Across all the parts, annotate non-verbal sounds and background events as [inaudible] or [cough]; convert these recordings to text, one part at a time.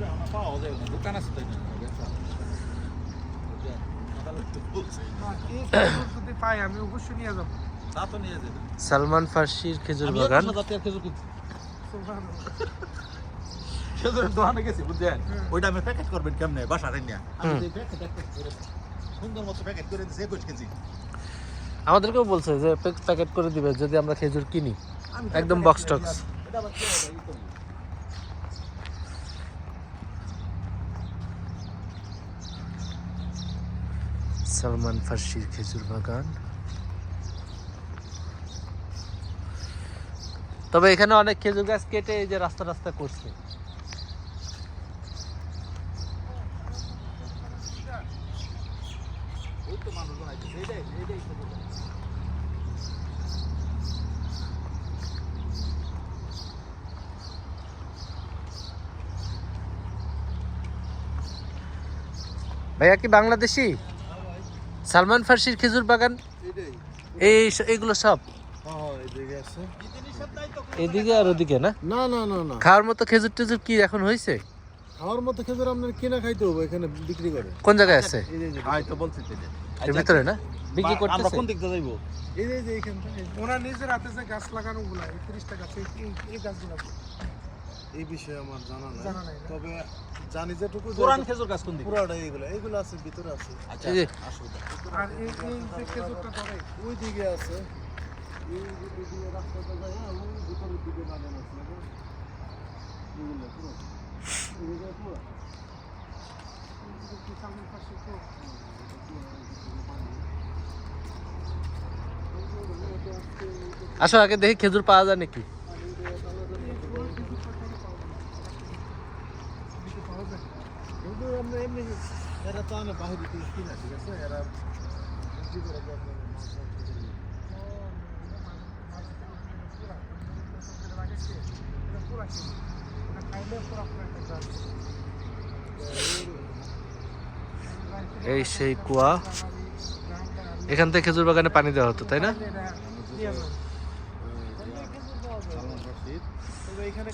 দোকান আছে তাই না বেচা। বুঝছেন? আদালত তো বলছে। না, এই খেজুর যদি পাই আমি অবশ্যই নিয়ে যাব তা তো নিয়ে যাবেন সালমান ফার্সির খেজুর বাগান একুশ খেজুর খেজুরের দোকানে গেছি বুঝছেন ওইটা আমি প্যাকেট করবেন কেমনে নিয়ে আমি সুন্দর মতো প্যাকেট করে দিয়েছি একুশ কেজি আমাদেরকেও বলছে যে প্যাকেট করে দিবে যদি আমরা খেজুর কিনি একদম বক্স box করে tox। নিয়ে আসি। এটা আবার কি হবে, ই করব। সালমান ফার্সির খেজুর বাগান তবে এখানে অনেক খেজুর গাছ কেটে এই যে রাস্তা রাস্তা করছে। ভাইয়া কি বাংলাদেশি সালমান ফার্সির খেজুর বাগান? এই এইগুলো সব? এদিকে আর ওদিকে না? না না না না। খাওয়ার মতো খেজুর টেজুর কি এখন হয়েছে খাওয়ার মতো খেজুর আপনার কিনা খাইতে হবে এখানে বিক্রি করে। কোন জায়গায় আছে? এই তো বলছি এর ভিতরে না? বিক্রি বা- আমরা কোন দিক দিয়ে যাইবো? এই যে এইখান থেকে ওনার নিজের হাতে যে গাছ লাগানো গুলা এই তিরিশটা গাছ এই- এই- এই গাছগুলো এই বিষয়ে আমার জানা নাই। জানা নাই না? তবে জানি যেটুকু যে পুরান খেজুর গাছ কোন দিকে? পুরাটা এইগুলো এইগুলো আছে ভিতরে আছে। আচ্ছা এই যে- আসুন। আর এই এই যে খেজুরটা ধরে। ওই দিকে আছে। এই দিকে রাস্তাটা যায় হ্যাঁ ওই ভিতরের দিকে আছে না? এইগুলো পুরো। এইগুলো পুরো সামনের পাশে তো আসো আগে দেখি খেজুর পাওয়া যায় নাকি? এই সেই কুয়া। এখান থেকে খেজুর বাগানে পানি দেওয়া হতো তাই না?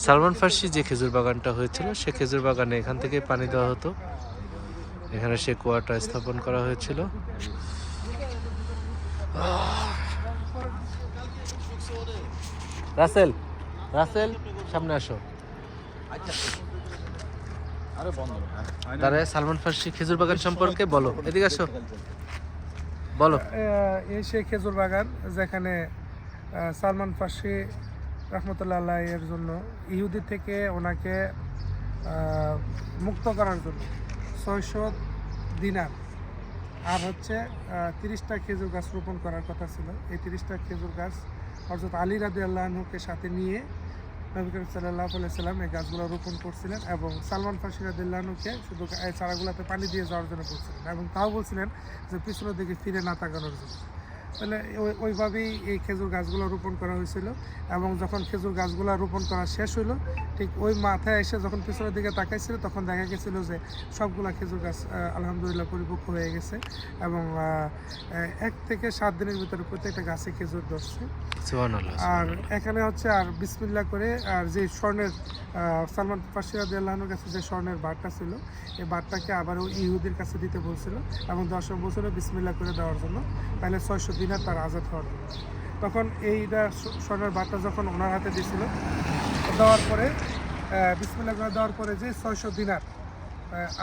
সালমান ফার্সি যে খেজুর বাগানটা হয়েছিল সে খেজুর বাগানে এখান থেকে পানি দেওয়া হতো। এখানে সে কুয়াটা স্থাপন করা হয়েছিল। রাসেল রাসেল সামনে আসো। তারে সালমান ফার্সি খেজুর বাগান সম্পর্কে বলো। এদিকে আসো। বলো। এই সেই খেজুর বাগান যেখানে সালমান ফার্সি রহমতুল্লাহ এর জন্য ইহুদি থেকে ওনাকে মুক্ত করার জন্য ছয়শো দিনার। আর হচ্ছে তিরিশটা খেজুর গাছ রোপণ করার কথা ছিল। এই তিরিশটা খেজুর গাছ হজরত আলী রাদি আল্লাহনুকে সাথে নিয়ে নবী করিম সাল্লাহ সাল্লাম এই গাছগুলো রোপণ করছিলেন এবং সালমান ফার্সি রাদিল্লাহনুকে শুধু এই চারাগুলোতে পানি দিয়ে যাওয়ার জন্য বলছিলেন এবং তাও বলছিলেন যে পিছনের দিকে ফিরে না তাকানোর জন্য। তাহলে ওই- ওইভাবেই এই খেজুর গাছগুলো রোপণ করা হয়েছিল এবং যখন খেজুর গাছগুলো রোপণ করা শেষ হলো ঠিক ওই মাথায় এসে যখন পিছনের দিকে তাকাইছিল তখন দেখা গেছিল যে সবগুলা খেজুর গাছ আলহামদুলিল্লাহ পরিপক্ক হয়ে গেছে এবং এক থেকে সাত দিনের ভিতরে প্রত্যেকটা গাছে খেজুর ধরছে। আর এখানে হচ্ছে আর বিসমিল্লা করে আর যে স্বর্ণের সালমান ফার্সিরাদ আল্লাহর কাছে যে স্বর্ণের বারটা ছিল এই বারটাকে আবারও ইহুদির কাছে দিতে বলছিল এবং দশম বছরে বিসমিল্লা করে দেওয়ার জন্য তাহলে ছয়শো দিনার তার আজাদ হওয়ার জন্য। তখন এইটা স্বর্ণের বারটা যখন ওনার হাতে দিয়েছিল দেওয়ার পরে বিসমিল্লা দেওয়ার পরে যে ছয়শো দিনার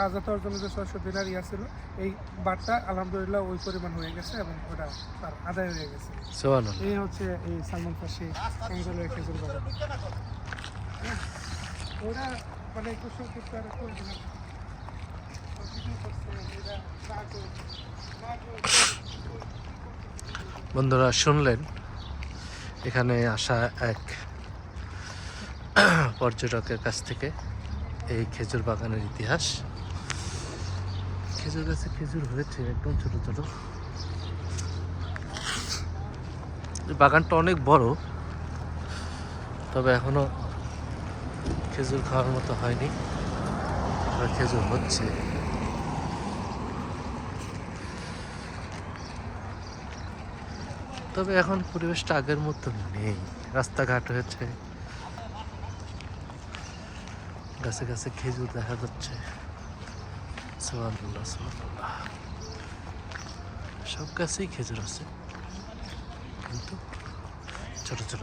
আজাদ হওয়ার জন্য যে ছয়শো দিনার ইয়া ছিল এই বার্তা আলহামদুলিল্লাহ ওই পরিমাণ হয়ে গেছে এবং ওটা তার আদায় হয়ে গেছে। এই হচ্ছে এই সালমান ফার্সি অঞ্চলের খেজুর বাগান ওরা মানে একটু সংক্ষিপ্ত আর করে দিলাম ভিডিও করছে, এরা কাগজ, কাগজ, বন্ধুরা, শুনলেন? এখানে আসা এক [clears throat] পর্যটকের কাছ থেকে এই খেজুর বাগানের ইতিহাস। খেজুর গাছে খেজুর হয়েছে, একদম ছোট ছোট। বাগানটা অনেক বড়, তবে এখনও খেজুর খাওয়ার মতো হয়নি খেজুর হচ্ছে। তবে এখন পরিবেশটা আগের মতো নেই। রাস্তাঘাট হয়েছে। গাছে গাছে খেজুর দেখা যাচ্ছে। সব গাছেই খেজুর আছে। কিন্তু ছোট ছোট।